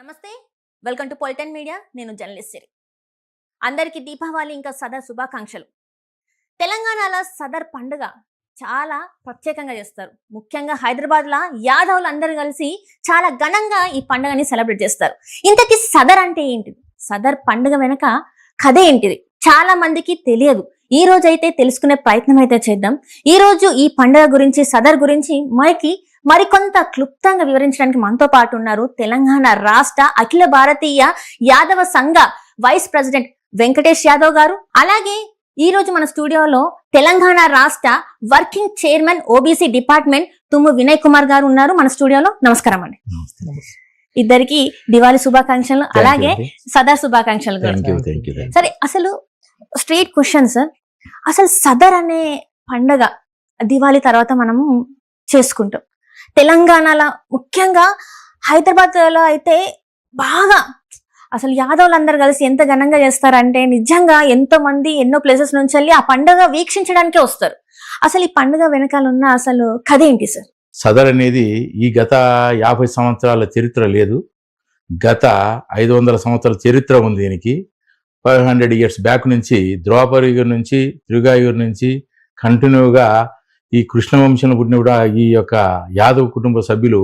నమస్తే welcome to Politan media. నేను journalist Siri. అందరికీ దీపావళి ఇంకా సదర్ శుభాకాంక్షలు. తెలంగాణలో సదర్ పండుగ చాలా ప్రత్యేకంగా చేస్తారు. ముఖ్యంగా హైదరాబాద్లో యాదవులు అందరూ కలిసి చాలా ఘనంగా ఈ పండుగని సెలబ్రేట్ చేస్తారు. ఇంతకీ సదర్ అంటే ఏంటిది? సదర్ పండుగ వెనక కథ ఏంటిది? చాలా మందికి తెలియదు. ఈ రోజు అయితే తెలుసుకునే ప్రయత్నం అయితే చేద్దాం. ఈ రోజు ఈ పండుగ గురించి సదర్ గురించి మనకి మరికొంత క్లుప్తంగా వివరించడానికి మనతో పాటు ఉన్నారు తెలంగాణ రాష్ట్ర అఖిల భారతీయ యాదవ సంఘ వైస్ ప్రెసిడెంట్ వెంకటేష్ యాదవ్ గారు. అలాగే ఈ రోజు మన స్టూడియోలో తెలంగాణ రాష్ట్ర వర్కింగ్ చైర్మన్ ఓబీసీ డిపార్ట్మెంట్ తుమ్ము వినయ్ కుమార్ గారు ఉన్నారు మన స్టూడియోలో. నమస్కారం అండి. ఇద్దరికి దివాళీ శుభాకాంక్షలు అలాగే సదా శుభాకాంక్షలు సరే అసలు స్ట్రీట్ క్వశ్చన్ సార్. అసలు సదర్ అనే పండగ దివాళీ తర్వాత మనం చేసుకుంటాం. తెలంగాణలో ముఖ్యంగా హైదరాబాద్లో అయితే బాగా అసలు యాదవులందరూ కలిసి ఎంత ఘనంగా చేస్తారంటే నిజంగా ఎంతో మంది ఎన్నో ప్లేసెస్ నుంచి వెళ్ళి ఆ పండుగ వీక్షించడానికే వస్తారు. అసలు ఈ పండుగ వెనకాల ఉన్న అసలు కథ ఏంటి సార్? సదర్ అనేది ఈ గత యాభై సంవత్సరాల చరిత్ర లేదు. గత ఐదు వందల సంవత్సరాల చరిత్ర ఉంది దీనికి. ఫైవ్ హండ్రెడ్ ఇయర్స్ బ్యాక్ నుంచి ద్రోపరయుగం నుంచి త్రిగాయుగం నుంచి కంటిన్యూగా ఈ కృష్ణవంశంలో పుట్టిన కూడా ఈ యొక్క యాదవ్ కుటుంబ సభ్యులు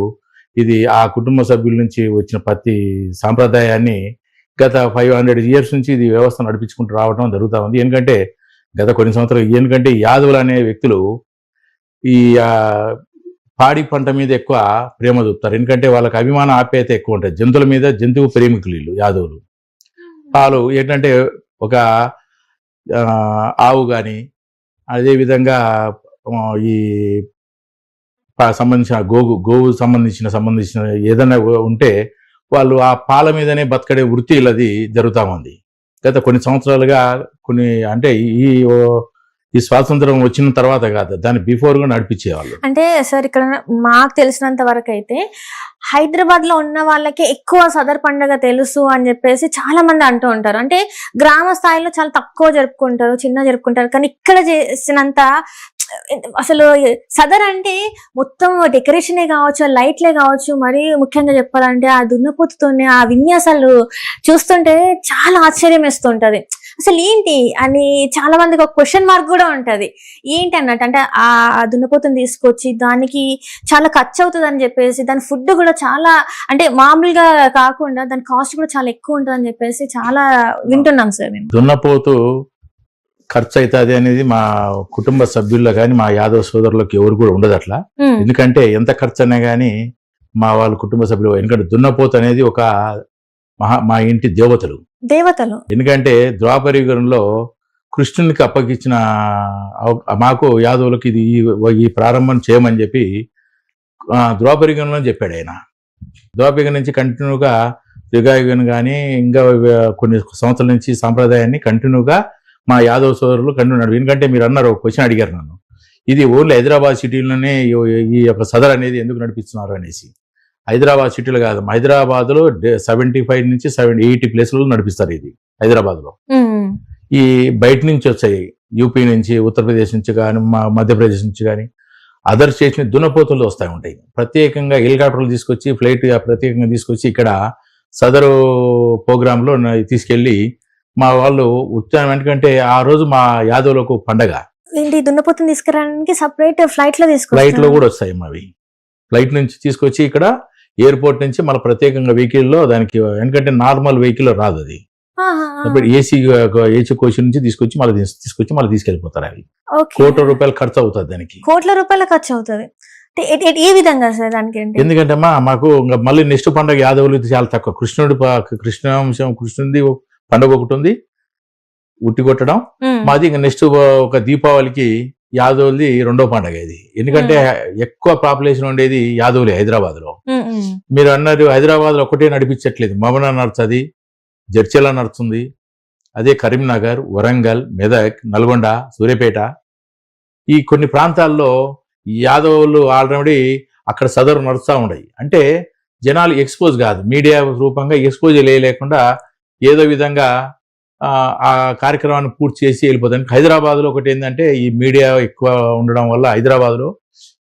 ఇది ఆ కుటుంబ సభ్యుల నుంచి వచ్చిన ప్రతి సాంప్రదాయాన్ని గత ఫైవ్ హండ్రెడ్ ఇయర్స్ నుంచి ఇది వ్యవస్థ నడిపించుకుంటూ రావడం జరుగుతూ ఉంది. ఎందుకంటే గత కొన్ని సంవత్సరాలు ఎందుకంటే యాదవులు అనే వ్యక్తులు ఈ పాడి పంట మీద ఎక్కువ ప్రేమ చూపుతారు. ఎందుకంటే వాళ్ళకి అభిమాన ఆప్యాయత ఎక్కువ ఉంటుంది. జంతువుల మీద జంతువు ప్రేమికులు వీళ్ళు యాదవులు. వాళ్ళు ఏంటంటే ఒక ఆవు కానీ అదేవిధంగా ఈ సంబంధించిన గోగు గోవు సంబంధించిన సంబంధించిన ఏదైనా ఉంటే వాళ్ళు ఆ పాల మీదనే బతకడే వృత్తి అది జరుగుతూ ఉంది. గత కొన్ని సంవత్సరాలుగా కొన్ని అంటే ఈ ఈ స్వాతంత్రం వచ్చిన తర్వాత కాదు దాని బిఫోర్గా నడిపించేవాళ్ళు. అంటే సార్ ఇక్కడ మాకు తెలిసినంత వరకు అయితే హైదరాబాద్లో ఉన్న వాళ్ళకి ఎక్కువ సదర్ పండుగ తెలుసు అని చెప్పేసి చాలా మంది అంటూ ఉంటారు. అంటే గ్రామ స్థాయిలో చాలా తక్కువ జరుపుకుంటారు చిన్న జరుపుకుంటారు. కానీ ఇక్కడ చేసినంత అసలు సదర్ అంటే మొత్తం డెకరేషనే కావచ్చు లైట్లే కావచ్చు మరి ముఖ్యంగా చెప్పాలంటే ఆ దున్నపోతుతోనే ఆ విన్యాసాలు చూస్తుంటే చాలా ఆశ్చర్యం వేస్తుంటది. అసలు ఏంటి అని చాలా మందికి ఒక క్వశ్చన్ మార్క్ కూడా ఉంటది. ఏంటి అన్నట్టు అంటే ఆ దున్నపోతుని తీసుకొచ్చి దానికి చాలా ఖర్చు అవుతుంది అని చెప్పేసి దాని ఫుడ్ కూడా చాలా అంటే మామూలుగా కాకుండా దాని కాస్ట్ కూడా చాలా ఎక్కువ ఉంటుంది అని చెప్పేసి చాలా వింటున్నాం సార్ మేము. దున్నపోతు ఖర్చు అవుతుంది అనేది మా కుటుంబ సభ్యుల్లో కానీ మా యాదవ్ సోదరులకు ఎవరు కూడా ఉండదు అట్లా. ఎందుకంటే ఎంత ఖర్చు అయినా కానీ మా వాళ్ళ కుటుంబ సభ్యులు ఎందుకంటే దున్నపోతు అనేది ఒక మహా మా ఇంటి దేవతలు. దేవతలు. ఎందుకంటే ద్వాపరయుగంలో కృష్ణునికి అప్పగించిన మాకు యాదవులకు ఇది ఈ- ప్రారంభం చేయమని చెప్పి ఆ, ద్వాపరయుగంలో చెప్పాడు ఆయన. ద్వాపరయుగం నుంచి కంటిన్యూగా యుగాయుగం కానీ ఇంకా కొన్ని సంవత్సరాల నుంచి సాంప్రదాయాన్ని కంటిన్యూగా మా యాదవ్ సోదరులు కంటిన్యూ ఎందుకంటే మీరు అన్నారు ఒక క్వశ్చన్ అడిగారు నన్ను. ఇది ఓన్లీ హైదరాబాద్ సిటీలోనే ఈ- యొక్క సదర్ అనేది ఎందుకు నడిపిస్తున్నారు అనేసి. హైదరాబాద్ సిటీలో కాదు హైదరాబాద్లో సెవెంటీ ఫైవ్ నుంచి సెవెంటీ ఎయిటీ ప్లేస్లలో నడిపిస్తారు ఇది హైదరాబాద్లో. ఈ బయట నుంచి వచ్చాయి యూపీ నుంచి ఉత్తరప్రదేశ్ నుంచి కానీ మా మధ్యప్రదేశ్ నుంచి కానీ. అదర్ స్టేట్స్ నుంచి దున్నపోతులు వస్తూ ఉంటాయి. ప్రత్యేకంగా హెలికాప్టర్లు తీసుకొచ్చి ఫ్లైట్ ప్రత్యేకంగా తీసుకొచ్చి ఇక్కడ సదరు ప్రోగ్రాంలో తీసుకెళ్ళి మా వాళ్ళు ఉత్సాహం ఎందుకంటే ఆ రోజు మా యాదవులకు పండగ. ఏంటి దున్నపోతుని తీసుకురావడానికి సపరేట్ ఫ్లైట్లో ఫ్లైట్లో కూడా వస్తాయి మావి. ఫ్లైట్ నుంచి తీసుకొచ్చి ఇక్కడ ఎయిర్పోర్ట్ నుంచి మళ్ళీ ప్రత్యేకంగా వెహికల్లో దానికి ఎందుకంటే నార్మల్ వెహికల్ రాదు అది. ఏసీ ఏసీ కోచ్ నుంచి తీసుకొచ్చి మళ్ళీ తీస్- తీసుకొచ్చి మళ్ళీ తీసుకెళ్ళిపోతారు అవి. కోట్ల రూపాయలు ఖర్చు అవుతుంది దానికి. కోట్ల రూపాయల ఖర్చు అవుతుంది. ఏ- విధంగా సార్ దానికి ఎందుకంటే మాకు ఇంకా మళ్ళీ నెక్స్ట్ పండుగ యాదవులు చాలా తక్కువ. కృష్ణుడి కృష్ణాంశం కృష్ణుడి పండుగ ఒకటి ఉంది. ఉట్టి కొట్టడం. మాది ఇంకా నెక్స్ట్ ఒక దీపావళికి యాదవులది రెండో పండుగ ఇది. ఎందుకంటే ఎక్కువ పాపులేషన్ ఉండేది యాదవులే హైదరాబాద్లో. మీరు అన్నారు హైదరాబాద్లో ఒకటే నడిపించట్లేదు. మమనా నడుస్తుంది జడ్చెల నడుస్తుంది. అదే కరీంనగర్ వరంగల్ మెదక్ నల్గొండ సూర్యాపేట. ఈ కొన్ని ప్రాంతాల్లో యాదవులు ఆల్రెడీ అక్కడ సదరు నడుస్తూ ఉన్నాయి అంటే జనాలు ఎక్స్పోజ్ కాదు. మీడియా రూపంగా ఎక్స్పోజ్ లేకుండా ఏదో విధంగా ఆ, కార్యక్రమాన్ని పూర్తి చేసి వెళ్ళిపోతాను. హైదరాబాద్లో ఒకటి ఏంటంటే ఈ మీడియా ఎక్కువ ఉండడం వల్ల హైదరాబాద్లో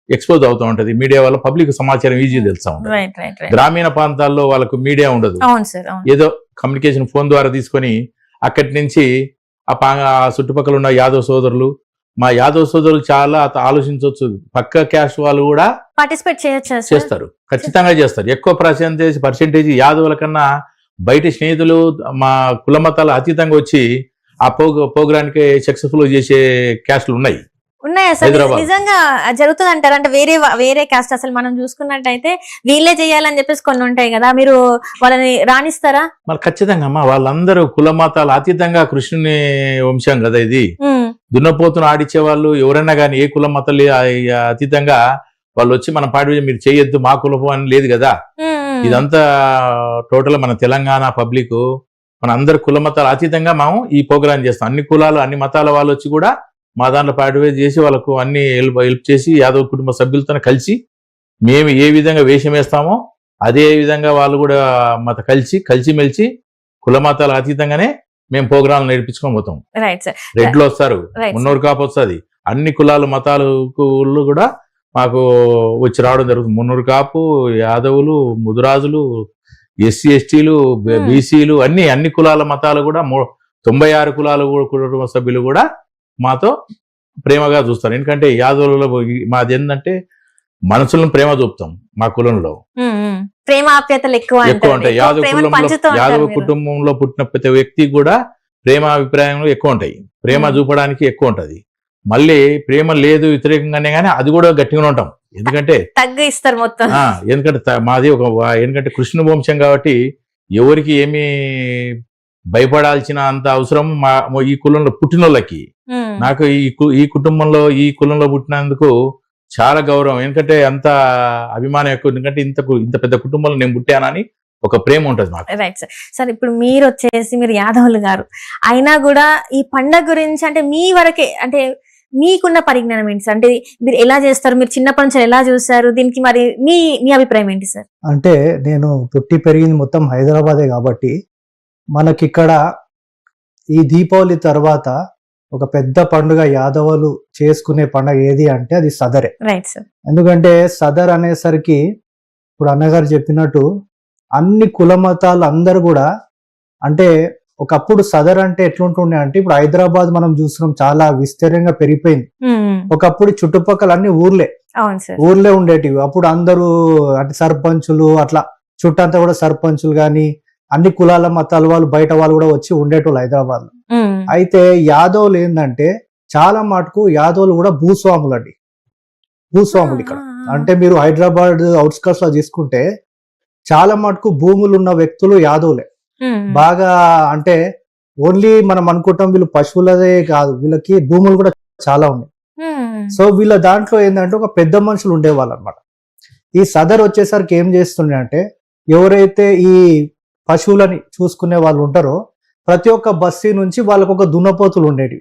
ఎక్స్పోజ్ అవుతూ ఉంటది. మీడియా వల్ల పబ్లిక్ సమాచారం ఈజీ తెలుస్తా ఉంటుంది. గ్రామీణ ప్రాంతాల్లో వాళ్ళకు మీడియా ఉండదు. అవును సార్ అవును. ఏదో కమ్యూనికేషన్ ఫోన్ ద్వారా తీసుకొని అక్కడి నుంచి ఆ చుట్టుపక్కల ఉన్న యాదవ్ సోదరులు మా యాదవ్ సోదరులు చాలా ఆలోచించవచ్చు పక్క క్యాస్ట్ వాళ్ళు కూడా పార్టిసిపేట్ చేస్తారు. ఖచ్చితంగా చేస్తారు. ఎక్కువ పర్సెంటేజ్ పర్సెంటేజ్ యాదవుల కన్నా బయట స్నేహితులు మా కుల మతాల అతీతంగా వచ్చి ఆ ప్రోగ్ ప్రోగ్రామ్కి సక్సెస్ఫుల్ చేసే క్యాస్ట్లు ఉన్నాయి. ఉన్నాయా సార్ హైదరాబాద్. నిజంగా జరుగుతుంది అంటారు అంటే వేరే వేరే కాస్ట్ అసలు మనం చూసుకున్నట్టయితే వీళ్ళే చేయాలని చెప్పేసి కొన్ని ఉంటాయి కదా. మీరు వాళ్ళని రాణిస్తారా? మరి ఖచ్చితంగా అమ్మా వాళ్ళందరూ కుల మతాల అతీతంగా కృష్ణుని వంశం కదా ఇది. దున్నపోతును ఆడిచ్చే వాళ్ళు ఎవరైనా కానీ ఏ కుల మతాలు అతీతంగా వాళ్ళు వచ్చి మన పాడి మీరు చేయొద్దు మా కులపు అని లేదు కదా. ఇదంతా టోటల్ మన తెలంగాణ పబ్లిక్ మన అందరు కుల మతాల అతీతంగా మేము ఈ ప్రోగ్రామ్ చేస్తాం. అన్ని కులాలు అన్ని మతాల వాళ్ళు వచ్చి కూడా మా దాంట్లో పార్టిసిపేట్ చేసి వాళ్ళకు అన్ని హెల్ప్ హెల్ప్ చేసి యాదవ్ కుటుంబ సభ్యులతో కలిసి మేము ఏ విధంగా వేషం వేస్తామో అదే విధంగా వాళ్ళు కూడా మత కలిసి కలిసిమెలిసి కుల మతాల అతీతంగానే మేము ప్రోగ్రాంలు నేర్పించుకొని పోతాం. రెడ్లు వస్తారు మున్నూరు కాపు వస్తుంది. అన్ని కులాలు వాళ్ళు కూడా మాకు వచ్చి రావడం జరుగుతుంది మున్నూరు కాపు యాదవులు ముదురాజులు ఎస్సీ ఎస్టీలు. బీసీలు అన్ని అన్ని కులాల మతాలు కూడా తొంభై ఆరు కులాలు కుటుంబ సభ్యులు కూడా మాతో ప్రేమగా చూస్తారు ఎందుకంటే యాదవులలో మాది ఏంటంటే మనుషులను ప్రేమ చూపుతాం మా కులంలో ఉమ్, ఉమ్. ప్రేమ ఆప్యాయతలు ఎక్కువ ఎక్కువ. ఉంటాయి యాదవ కులంలో యాదవ. కుటుంబంలో పుట్టిన ప్రతి వ్యక్తి కూడా ప్రేమ అభిప్రాయంలో ఎక్కువ ఉంటాయి ప్రేమ. చూపడానికి ఎక్కువ ఉంటది మళ్ళీ ప్రేమ లేదు వ్యతిరేకంగానే కానీ అది కూడా గట్టిగానే ఉంటాం. ఎందుకంటే తగ్గు ఇస్తారు మొత్తం. ఎందుకంటే మాది ఒక ఎందుకంటే కృష్ణ వంశం కాబట్టి ఎవరికి ఏమీ భయపడాల్సిన అంత అవసరం మా ఈ కులంలో పుట్టినోళ్ళకి. నాకు ఈ కు- ఈ కుటుంబంలో ఈ కులంలో పుట్టినందుకు చాలా గౌరవం. ఎందుకంటే అంత అభిమానం ఎక్కువ ఎందుకంటే ఇంత ఇంత పెద్ద కుటుంబంలో నేను పుట్టానని ఒక ప్రేమ ఉంటది మాకు. రైట్ సార్ సార్ ఇప్పుడు మీరు వచ్చేసి మీరు యాదవులు గారు. అయినా కూడా ఈ పండగ గురించి అంటే మీ వరకే అంటే మీకున్న పరిజ్ఞానం ఏంటి సార్? అంటే మీరు ఎలా చేస్తారు? మీరు చిన్నప్పటి నుంచి ఎలా చూస్తారు దీనికి మరి మీ మీ అభిప్రాయం ఏంటి సార్? అంటే నేను పుట్టి పెరిగింది మొత్తం హైదరాబాదే కాబట్టి మనకిక్కడ ఈ దీపావళి తర్వాత ఒక పెద్ద పండుగ యాదవులు చేసుకునే పండుగ ఏది అంటే అది సదరే. రైట్ సార్ ఎందుకంటే సదర్ అనేసరికి ఇప్పుడు అన్నగారు చెప్పినట్టు అన్ని కుల మతాలు అందరు కూడా అంటే ఒకప్పుడు సదర్ అంటే ఎట్లుంటుండే అంటే ఇప్పుడు హైదరాబాద్ మనం చూస్తున్నాం చాలా విస్తీర్ణంగా పెరిగిపోయింది. ఒకప్పుడు చుట్టుపక్కల అన్ని ఊర్లే. ఊర్లే ఉండేటివి. అప్పుడు అందరూ అంటే సర్పంచులు అట్లా చుట్టంతా కూడా సర్పంచులు కానీ అన్ని కులాల మతాల వాళ్ళు బయట వాళ్ళు కూడా వచ్చి ఉండేటోళ్ళు హైదరాబాద్లో అయితే యాదవులు ఏంటంటే చాలా మటుకు యాదవులు కూడా భూస్వాములు అండి. భూస్వాములు ఇక్కడ. అంటే మీరు హైదరాబాద్ అవుట్స్కట్స్లో తీసుకుంటే చాలా మటుకు భూములు ఉన్న వ్యక్తులు యాదవులే. బాగా అంటే ఓన్లీ మనం అనుకుంటాం వీళ్ళు పశువులదే కాదు వీళ్ళకి భూములు కూడా చాలా ఉన్నాయి. సో వీళ్ళ దాంట్లో ఏంటంటే ఒక పెద్ద మనుషులు ఉండేవాళ్ళు అనమాట ఈ సదర్ వచ్చేసరికి ఏం చేస్తుండే అంటే ఎవరైతే ఈ పశువులని చూసుకునే వాళ్ళు ఉంటారో ప్రతి ఒక్క బస్తీ నుంచి వాళ్ళకు ఒక దున్నపోతులు ఉండేవి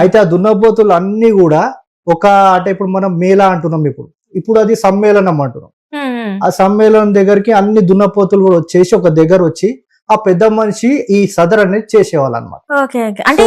అయితే ఆ దున్నపోతులు అన్ని కూడా ఒక అంటే ఇప్పుడు మనం మేళా అంటున్నాం ఇప్పుడు. ఇప్పుడు అది సమ్మేళనం అంటున్నాం. ఆ సమ్మేళనం దగ్గరికి అన్ని దున్నపోతులు కూడా వచ్చేసి ఒక దగ్గర వచ్చి ఆ పెద్ద మనిషి ఈ సదర్ అనేది చేసేవాళ్ళు అనమాట అంటే